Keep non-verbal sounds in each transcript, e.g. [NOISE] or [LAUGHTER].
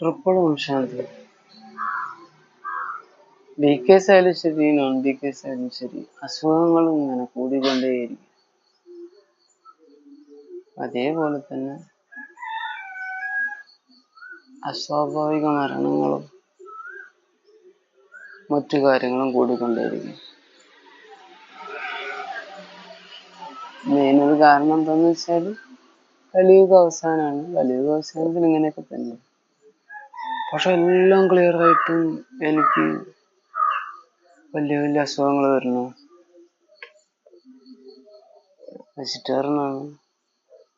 Triple ശാന്തി B case ആയാലും ശരി non B case ആയാലും ശരി അസുഖങ്ങൾ ഇങ്ങനെ കൂടിക്കൊണ്ടേയിരിക്കും. അതേപോലെ തന്നെ അസ്വാഭാവിക മരണങ്ങളും മറ്റു കാര്യങ്ങളും കൂടിക്കൊണ്ടേയിരിക്കും. മെയിൻ ഒരു കാരണം എന്താന്ന് വെച്ചാൽ കലിയുഗ അവസാനമാണ്. കലിയുഗ അവസാനത്തിൽ ഇങ്ങനെയൊക്കെ തന്നെ. പക്ഷെ എല്ലാം ക്ലിയർ ആയിട്ടും എനിക്ക് വലിയ വലിയ അസുഖങ്ങൾ വരുന്നു. വെജിറ്റേറിയനാണ്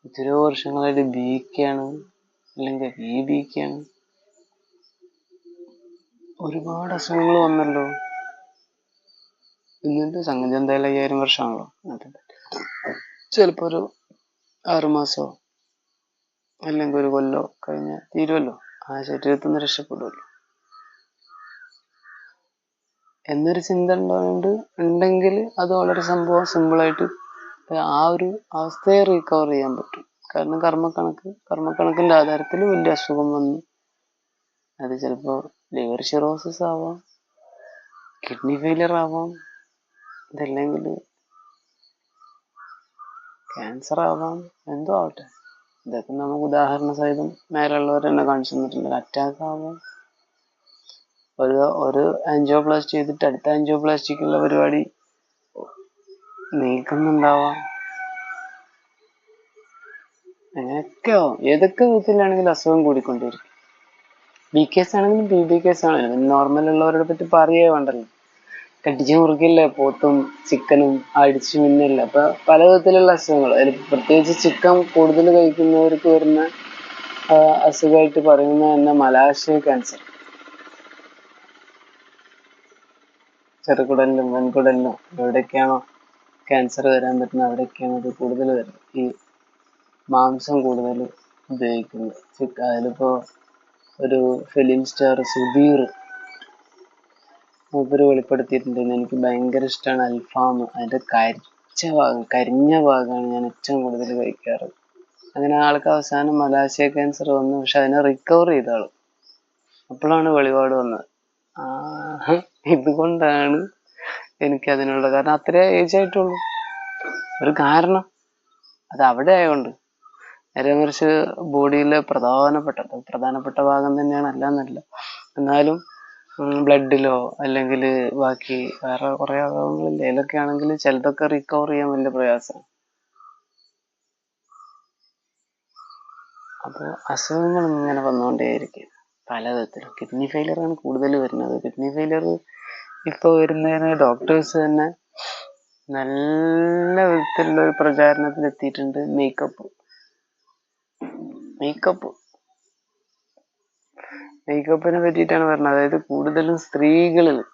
എത്രയോ വർഷങ്ങളായിട്ട് ആണ്. അല്ലെങ്കിൽ ബി ആണ്. ഒരുപാട് അസുഖങ്ങൾ വന്നല്ലോ. എന്നിട്ട് സംഗതി എന്തായാലും അയ്യായിരം വർഷമാണല്ലോ. ചിലപ്പോൾ ഒരു ആറുമാസോ അല്ലെങ്കിൽ ഒരു കൊല്ലോ കഴിഞ്ഞ തീരുമല്ലോ ആ ശരീരത്തിൽ നിന്ന് രക്ഷപ്പെടുമല്ലോ. എന്നൊരു ചിന്ത ഉണ്ടാവുന്നുണ്ട്. ഉണ്ടെങ്കിൽ അത് വളരെ സംഭവം സിമ്പിളായിട്ട് ആ ഒരു അവസ്ഥയെ റീകവർ ചെയ്യാൻ പറ്റും. കാരണം കർമ്മക്കണക്ക് കർമ്മക്കണക്കിന്റെ ആധാരത്തിൽ വലിയ അസുഖം വന്നു. അത് ചിലപ്പോൾ ലിവർ സിറോസിസ് ആവാം കിഡ്നി ഫെയിലിയർ ആവാം ഇതല്ലെങ്കിൽ ക്യാൻസർ ആവാം എന്തോ ആവട്ടെ. ഇതൊക്കെ നമുക്ക് ഉദാഹരണ സഹിതം മേലുള്ളവർ തന്നെ കാണിച്ചു തന്നിട്ടുണ്ട്. അറ്റാക്ക് ആവും ഒരു ഒരു ആൻജിയോപ്ലാസ്റ്റി ചെയ്തിട്ട് അടുത്ത ആൻജിയോപ്ലാസ്റ്റിക്കുള്ള പരിപാടി നീക്കുന്നുണ്ടാവാം. അങ്ങനെയൊക്കെ ആവും ഏതൊക്കെ വിധത്തിലാണെങ്കിലും അസുഖം കൂടിക്കൊണ്ടിരിക്കും. ബി കേസ് ആണെങ്കിലും ബി ബി കേസ് ആണെങ്കിലും. നോർമൽ ഉള്ളവരെ പറ്റി പറയേ വേണ്ടല്ലോ. കടിച്ചു മുറുക്കില്ലേ പോത്തും ചിക്കനും അടിച്ചു മിന്നല്ല അപ്പൊ പല വിധത്തിലുള്ള അസുഖങ്ങൾ. പ്രത്യേകിച്ച് ചിക്കൻ കൂടുതൽ കഴിക്കുന്നവർക്ക് വരുന്ന അസുഖമായിട്ട് പറയുന്നത് തന്നെ മലാശയ ക്യാൻസർ ചെറുകുടലിലും വൻകുടലിലും എവിടെയൊക്കെയാണോ ക്യാൻസർ വരാൻ പറ്റുന്നത് അവിടെയൊക്കെയാണ് ഇത് കൂടുതൽ വരുന്നത്. ഈ മാംസം കൂടുതൽ ഉപയോഗിക്കുന്നത്. അതിലിപ്പോ ഒരു ഫിലിം സ്റ്റാർ സുധീർ മൂപ്പര് വെളിപ്പെടുത്തിയിട്ടുണ്ട് എനിക്ക് ഭയങ്കര ഇഷ്ടമാണ് അൽഫാം. അതിന്റെ കരിച്ച ഭാഗം കരിഞ്ഞ ഭാഗമാണ് ഞാൻ ഏറ്റവും കൂടുതൽ കഴിക്കാറ്. അങ്ങനെ ആൾക്ക് അവസാനം മലാശയ ക്യാൻസർ വന്നു പക്ഷെ അതിനെ റിക്കവർ ചെയ്ത ആൾ അപ്പോഴാണ് വെളിപാട് വന്നത്. ഇതുകൊണ്ടാണ് എനിക്ക് അതിനുള്ള കാരണം അത്രേ ഏജ് ആയിട്ടുള്ളൂ. ഒരു കാരണം. അത് അവിടെ ആയതുകൊണ്ട് നേരെ മറിച്ച് ബോഡിയിലെ പ്രധാനപ്പെട്ട പ്രധാനപ്പെട്ട ഭാഗം തന്നെയാണ് അല്ല എന്നല്ല എന്നാലും ബ്ലഡിലോ അല്ലെങ്കിൽ ബാക്കി വേറെ കുറെ അവയവങ്ങളില്ലേ അതിലൊക്കെ ആണെങ്കിൽ ചിലതൊക്കെ റിക്കവർ ചെയ്യാൻ വലിയ പ്രയാസമാണ്. അപ്പോൾ അസുഖങ്ങൾ ഇങ്ങനെ വന്നുകൊണ്ടേയിരിക്കും. പലതരത്തിലും കിഡ്നി ഫെയിലിയറാണ് കൂടുതൽ വരുന്നത്. കിഡ്നി ഫെയിലിയർ ഇപ്പോൾ വരുന്നതിന് ഡോക്ടേഴ്സ് തന്നെ നല്ല വിധത്തിലുള്ള ഒരു പ്രചാരണത്തിൽ എത്തിയിട്ടുണ്ട് മേക്കപ്പ് മേക്കപ്പ് മേക്കപ്പിനെ പറ്റിയിട്ടാണ് പറഞ്ഞത്. അതായത് കൂടുതലും സ്ത്രീകളിൽ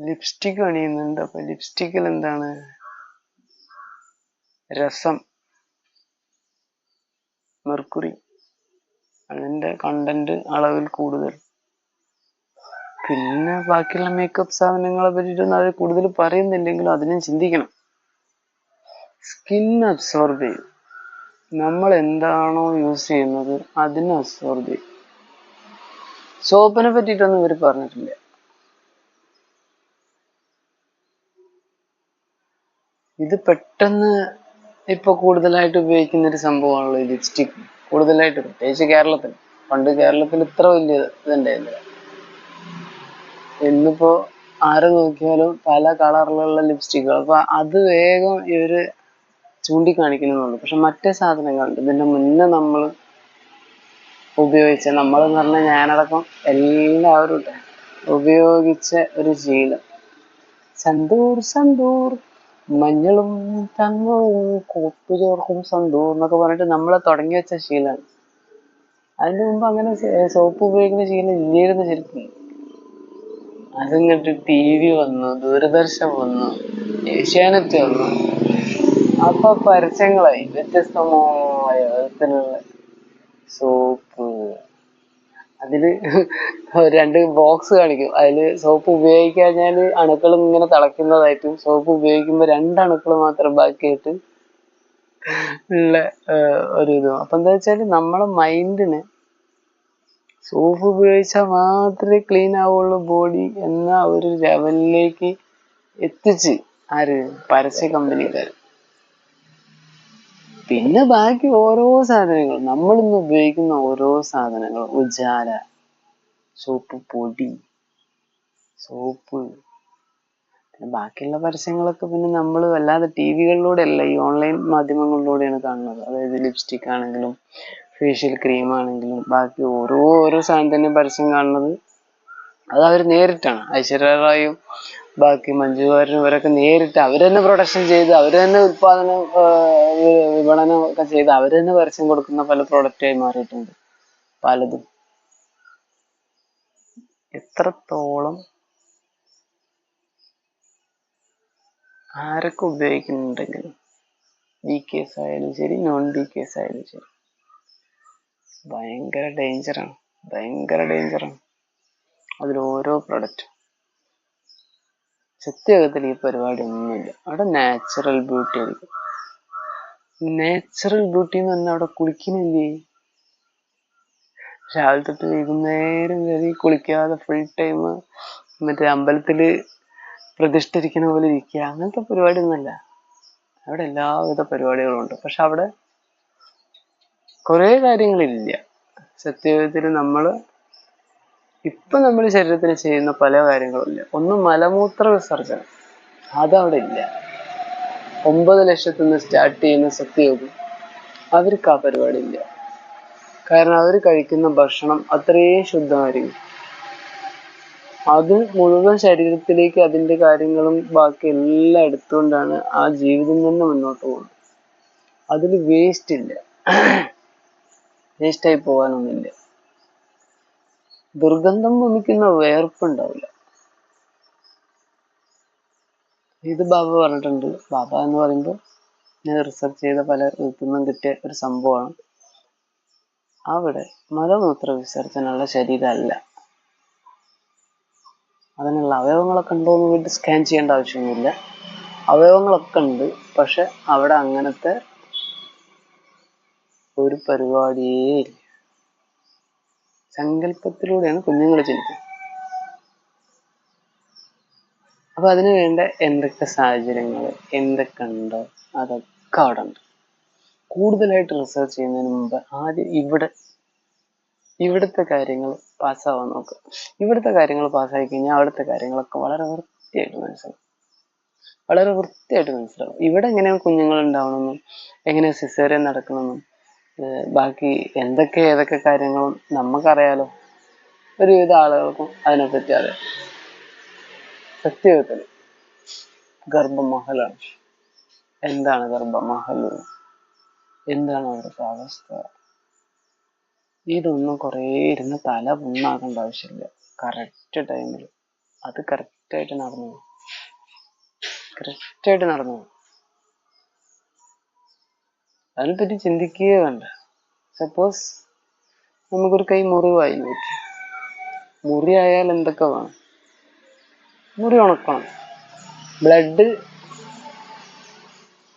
ലിപ്സ്റ്റിക് അണിയുന്നുണ്ട്. അപ്പൊ ലിപ്സ്റ്റിക്കിൽ എന്താണ്? രസം. മെർക്കുറി. അതിന്റെ കണ്ടന്റ് അളവിൽ കൂടുതൽ. പിന്നെ ബാക്കിയുള്ള മേക്കപ്പ് സാധനങ്ങളെ പറ്റിയിട്ടൊന്നും അവർ കൂടുതൽ പറയുന്നില്ലെങ്കിലും അതിനും ചിന്തിക്കണം. സ്കിൻ അബ്സോർബ് ചെയ്യും. നമ്മൾ എന്താണോ യൂസ് ചെയ്യുന്നത് അതിനെ അബ്സോർബ് ചെയ്യും. സോപ്പിനെ പറ്റിയിട്ടൊന്നും ഇവർ പറഞ്ഞിട്ടില്ല. ഇത് പെട്ടെന്ന് ഇപ്പൊ കൂടുതലായിട്ട് ഉപയോഗിക്കുന്ന ഒരു സംഭവമാണല്ലോ ഈ ലിപ്സ്റ്റിക്. കൂടുതലായിട്ട് പ്രത്യേകിച്ച് കേരളത്തിൽ. പണ്ട് കേരളത്തിൽ ഇത്ര വലിയ ഇതുണ്ടായിരുന്നില്ല. ഇന്നിപ്പോ ആരെ നോക്കിയാലും പല കളറിലുള്ള ലിപ്സ്റ്റിക്കുകൾ. അപ്പൊ അത് വേഗം ഇവർ ചൂണ്ടിക്കാണിക്കുന്നുള്ളൂ പക്ഷെ മറ്റേ സാധനങ്ങളുണ്ട്. ഇതിന്റെ മുന്നേ നമ്മൾ ഉപയോഗിച്ച നമ്മളെന്ന് പറഞ്ഞാൽ ഞാനടക്കം എല്ലാവരും ഉപയോഗിച്ച ഒരു ശീലം. സന്തൂർ സന്തൂർ മഞ്ഞളും തങ്ങളും കോപ്പ് ചോർക്കും സന്തൂർ എന്നൊക്കെ പറഞ്ഞിട്ട് നമ്മളെ തുടങ്ങി വെച്ച ശീലമാണ് അതിന് മുമ്പ് അങ്ങനെ സോപ്പ് ഉപയോഗിക്കുന്ന ശീലം ഇല്ലായിരുന്നു ശരിക്കും. അതിങ്ങോട്ട് ടി വി വന്നു ദൂരദർശൻ വന്നു ഏഷ്യാനെറ്റ് വന്നു. അപ്പൊ പരസ്യങ്ങളായി വ്യത്യസ്തമായ വിധത്തിലുള്ള സോപ്പ് അതിൽ [LAUGHS] രണ്ട് ബോക്സ് കാണിക്കും. അതിൽ സോപ്പ് ഉപയോഗിക്കാഞ്ഞാൽ അണുക്കൾ ഇങ്ങനെ തിളയ്ക്കുന്നതായിട്ടും സോപ്പ് ഉപയോഗിക്കുമ്പോ രണ്ട് അണുക്കൾ മാത്രം ബാക്കിയായിട്ട് ഉള്ള ഒരു ഇതും. അപ്പൊ എന്താ വെച്ചാൽ നമ്മളെ മൈൻഡിന് സോപ്പ് ഉപയോഗിച്ചാൽ മാത്രമേ ക്ലീൻ ആവുള്ളൂ ബോഡി എന്ന ഒരു ലെവലിലേക്ക് എത്തിച്ച് ആര് പരസ്യ കമ്പനിക്കാർ പിന്നെ ബാക്കി ഓരോ സാധനങ്ങൾ നമ്മൾ ഇന്ന് ഉപയോഗിക്കുന്ന ഓരോ സാധനങ്ങൾ ഉജാല സോപ്പ് പൊടി സോപ്പ്. പിന്നെ ബാക്കിയുള്ള പരസ്യങ്ങളൊക്കെ പിന്നെ നമ്മൾ വല്ലാതെ ടി വികളിലൂടെയല്ല ഈ ഓൺലൈൻ മാധ്യമങ്ങളിലൂടെയാണ് കാണുന്നത്. അതായത് ലിപ്സ്റ്റിക് ആണെങ്കിലും ഫേഷ്യൽ ക്രീം ആണെങ്കിലും ബാക്കി ഓരോ ഓരോ സാധനത്തിന്റെ പരസ്യം കാണുന്നത്. അത് അവർ നേരിട്ടാണ്. ഐശ്വര്യ റായും ബാക്കി മഞ്ജു വാര്യരും ഇവരൊക്കെ നേരിട്ട് അവർ തന്നെ പ്രൊഡക്ഷൻ ചെയ്ത് അവർ തന്നെ ഉൽപാദനം വിപണനം ഒക്കെ ചെയ്ത് അവർ തന്നെ പരസ്യം കൊടുക്കുന്ന പല പ്രോഡക്റ്റായി മാറിയിട്ടുണ്ട്. പലതും. എത്രത്തോളം ആരൊക്കെ ഉപയോഗിക്കുന്നുണ്ടെങ്കിലും ബി കേസ് ആയാലും ശരി നോൺ ബി കേസ് ആയാലും ശരി. ഭയങ്കര ഡേഞ്ചറാണ് ഭയങ്കര ഡേഞ്ചറാണ് അതിൽ ഓരോ പ്രൊഡക്റ്റും സത്യത്തിൽ ഈ പരിപാടി ഒന്നുമില്ല അവിടെ നാച്ചുറൽ ബ്യൂട്ടി ആയിരിക്കും. നാച്ചുറൽ ബ്യൂട്ടി എന്ന് പറഞ്ഞാൽ അവിടെ കുളിക്കുന്നില്ലേ രാവിലെ തൊട്ട് വൈകുന്നേരം വരെ കുളിക്കാതെ ഫുൾ ടൈം മറ്റേ അമ്പലത്തിൽ പ്രതിഷ്ഠിരിക്കുന്ന പോലെ ഇരിക്കുക. അങ്ങനത്തെ പരിപാടി ഒന്നുമല്ല അവിടെ എല്ലാവിധ പരിപാടികളും ഉണ്ട്. പക്ഷെ അവിടെ കുറേ കാര്യങ്ങളില്ല. സത്യത്തിൽ നമ്മൾ ഇപ്പൊ നമ്മൾ ശരീരത്തിന് ചെയ്യുന്ന പല കാര്യങ്ങളും ഇല്ല. ഒന്ന് മലമൂത്ര വിസർജനം. അതവിടെ ഇല്ല. ഒമ്പത് ലക്ഷത്തിൽ നിന്ന് സ്റ്റാർട്ട് ചെയ്യുന്ന സത്യയോഗം അവർക്ക് ആ പരിപാടി ഇല്ല. കാരണം അവർ കഴിക്കുന്ന ഭക്ഷണം അത്രയും ശുദ്ധമായിരിക്കും. അത് മുഴുവൻ ശരീരത്തിലേക്ക് അതിന്റെ കാര്യങ്ങളും ബാക്കി എല്ലാം എടുത്തുകൊണ്ടാണ് ആ ജീവിതം തന്നെ മുന്നോട്ട് പോകുന്നത്. അതിൽ വേസ്റ്റ് ഇല്ല. [CLEARS THROAT] വേസ്റ്റായി പോകാനൊന്നുമില്ല ദുർഗന്ധം വമിക്കുന്ന വേർപ്പുണ്ടാവില്ല. ഇത് ബാബ പറഞ്ഞിട്ടുണ്ട്. ബാബ എന്ന് പറയുമ്പോൾ ഞാൻ റിസർച്ച് ചെയ്ത പല നിന്നും കിട്ടിയ ഒരു സംഭവമാണ്. അവിടെ മലമൂത്ര വിസർജനമുള്ള ശരീരമല്ല. അതിനുള്ള അവയവങ്ങളൊക്കെ ഉണ്ടോ എന്ന് വീട്ടിൽ സ്കാൻ ചെയ്യേണ്ട ആവശ്യമൊന്നുമില്ല. അവയവങ്ങളൊക്കെ ഉണ്ട് പക്ഷെ അവിടെ അങ്ങനത്തെ ഒരു പരിപാടിയേ ഇല്ല. സങ്കല്പത്തിലൂടെയാണ് കുഞ്ഞുങ്ങൾ ജനിക്കുന്നത്. അപ്പൊ അതിന് വേണ്ട എന്തൊക്കെ സാഹചര്യങ്ങൾ എന്തൊക്കെ ഉണ്ടോ അതൊക്കെ അവിടെ ഉണ്ട്. കൂടുതലായിട്ട് റിസർച്ച് ചെയ്യുന്നതിന് മുമ്പ് ആദ്യം ഇവിടെ ഇവിടുത്തെ കാര്യങ്ങൾ പാസ്സാവാൻ നോക്കുക ഇവിടുത്തെ കാര്യങ്ങൾ പാസ്സായി കഴിഞ്ഞാൽ അവിടുത്തെ കാര്യങ്ങളൊക്കെ വളരെ വൃത്തിയായിട്ട് മനസ്സിലാവും. വളരെ വൃത്തിയായിട്ട് മനസ്സിലാവും. ഇവിടെ എങ്ങനെയാണ് കുഞ്ഞുങ്ങൾ ഉണ്ടാവണമെന്നും എങ്ങനെയാണ് സിസേറിയൻ നടക്കണമെന്നും ബാക്കി എന്തൊക്കെ ഏതൊക്കെ കാര്യങ്ങളും നമുക്കറിയാലോ. ഒരുവിധ ആളുകൾക്കും അതിനെപ്പറ്റി അറിയാം. സത്യത്തിൽ ഗർഭമഹലാണ്. എന്താണ് ഗർഭമഹൽ? എന്താണ് അവിടുത്തെ അവസ്ഥ? ഇതൊന്നും കുറേ ഇരുന്ന് തല പുണ്ണാക്കേണ്ട ആവശ്യമില്ല. കറക്റ്റ് ടൈമിൽ അത് കറക്റ്റായിട്ട് നടന്നു. കറക്റ്റായിട്ട് നടന്നു. അതിനെപ്പറ്റി ചിന്തിക്കുകയേ വേണ്ട. സപ്പോസ് നമുക്കൊരു കൈ മുറിവായി നോക്കി മുറിയായാൽ എന്തൊക്കെ വേണം? മുറി ഉണക്കണം. ബ്ലഡ്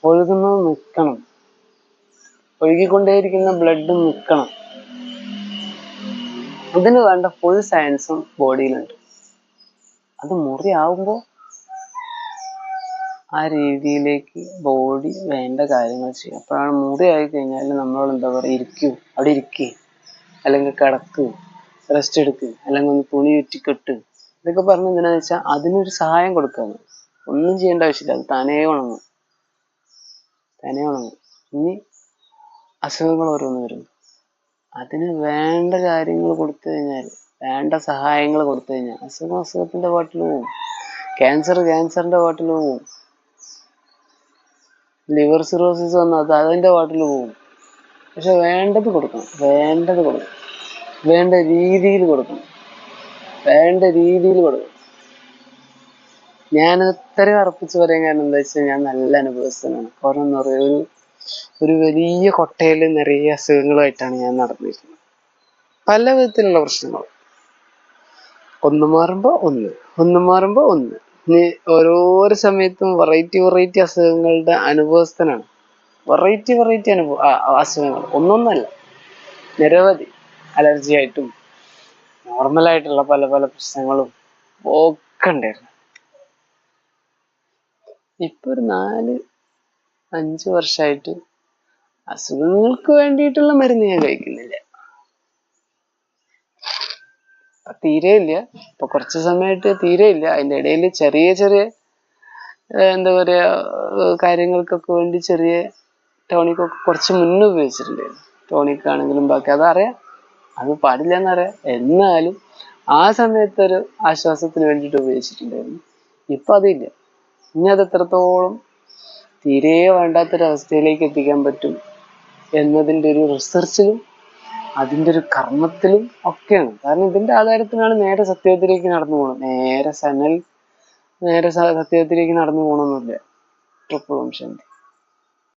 ഒഴുകുന്നത് നിൽക്കണം ഒഴുകിക്കൊണ്ടേയിരിക്കുന്ന ബ്ലഡ് നിൽക്കണം ഇതിന് വേണ്ട ഫുൾ സയൻസും ബോഡിയിലുണ്ട് അത് മുറിയാവുമ്പോൾ ആ രീതിയിലേക്ക് ബോഡി വേണ്ട കാര്യങ്ങൾ ചെയ്യും അപ്പോഴാണ് ആയി കഴിഞ്ഞാൽ നമ്മളോട് എന്താ പറയുക? ഇരിക്കൂ. അവിടെ ഇരിക്കേ. അല്ലെങ്കിൽ കിടക്ക്. റെസ്റ്റ് എടുക്ക്. അല്ലെങ്കിൽ ഒന്ന് തുണി ചുറ്റിക്കെട്ട്. ഇതൊക്കെ പറഞ്ഞ എന്തിനാന്ന് വെച്ചാൽ അതിനൊരു സഹായം കൊടുക്കാണ്. ഒന്നും ചെയ്യേണ്ട ആവശ്യമില്ല. അത് തനേ ഉണങ്ങും. തനേ ഉണങ്ങും. ഇനി അസുഖങ്ങൾ ഓരോന്ന് വരും അതിന് വേണ്ട കാര്യങ്ങൾ കൊടുത്തു കഴിഞ്ഞാൽ വേണ്ട സഹായങ്ങൾ കൊടുത്തു കഴിഞ്ഞാൽ അസുഖം അസുഖത്തിന്റെ പാട്ടിൽ പോവും. ക്യാൻസർ ക്യാൻസറിന്റെ പാട്ടിൽ പോവും. ലിവർ സിറോസിസ് വന്നാൽ അത് അതിന്റെ വാട്ടിൽ പോകും. പക്ഷെ വേണ്ടത് കൊടുക്കണം. വേണ്ടത് കൊടുക്കണം. വേണ്ട രീതിയിൽ കൊടുക്കണം. വേണ്ട രീതിയിൽ കൊടുക്കണം. ഞാൻ ഇത്രയും അർപ്പിച്ച് പറയാൻ കാരണം എന്താ വെച്ചാൽ ഞാൻ നല്ല അനുഭവസ്ഥനാണ്. കാരണം എന്താ പറയുക ഒരു ഒരു വലിയ കൊട്ടയിൽ നിറയെ അസുഖങ്ങളുമായിട്ടാണ് ഞാൻ നടന്നിരിക്കുന്നത്. പല വിധത്തിലുള്ള പ്രശ്നങ്ങൾ. ഒന്ന് മാറുമ്പോ ഒന്ന് ഒന്ന് മാറുമ്പോൾ ഒന്ന്. ഇനി ഓരോരോ സമയത്തും വെറൈറ്റി വെറൈറ്റി അസുഖങ്ങളുടെ അനുഭവസ്ഥനാണ്. വെറൈറ്റി വെറൈറ്റി അനുഭവ അസുഖങ്ങൾ. ഒന്നൊന്നല്ല. നിരവധി. അലർജി ആയിട്ടും നോർമലായിട്ടുള്ള പല പല പ്രശ്നങ്ങളും ഒക്കെ ഉണ്ടായിരുന്നു. ഇപ്പൊ ഒരു നാല് അഞ്ച് വർഷമായിട്ട് അസുഖങ്ങൾക്ക് വേണ്ടിയിട്ടുള്ള മരുന്ന് ഞാൻ കഴിക്കുന്നില്ല. തീരെ ഇല്ല ഇപ്പൊ കുറച്ച് സമയമായിട്ട് തീരെ ഇല്ല അതിന്റെ ഇടയിൽ ചെറിയ ചെറിയ എന്താ പറയാ ഏഹ് കാര്യങ്ങൾക്കൊക്കെ വേണ്ടി ചെറിയ ടോണിക് ഒക്കെ കുറച്ച് മുന്നേ ഉപയോഗിച്ചിട്ടുണ്ടായിരുന്നു ടോണിക് ആണെങ്കിലും ബാക്കി. അതറിയാം. അത് പാടില്ല എന്നറിയാം എന്നാലും ആ സമയത്ത് ഒരു ആശ്വാസത്തിന് വേണ്ടിയിട്ട് ഉപയോഗിച്ചിട്ടുണ്ടായിരുന്നു. ഇപ്പൊ അതില്ല. ഇനി അത് എത്രത്തോളം തീരെ വേണ്ടാത്തൊരവസ്ഥയിലേക്ക് എത്തിക്കാൻ പറ്റും എന്നതിന്റെ ഒരു റിസർച്ചിലും അതിന്റെ ഒരു കർമ്മത്തിലും ഒക്കെയാണ്. കാരണം ഇതിന്റെ ആധാരത്തിനാണ് നേരെ സത്യത്തിലേക്ക് നടന്നു പോകണം നേരെ സനൽ നേരെ സത്യത്തിലേക്ക് നടന്നു പോകണമെന്നില്ല ട്രിപ്പിൾ ഓം